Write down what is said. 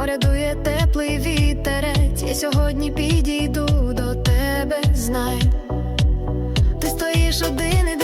порядує теплий вітерець, я сьогодні підійду до тебе, знай, ти стоїш один і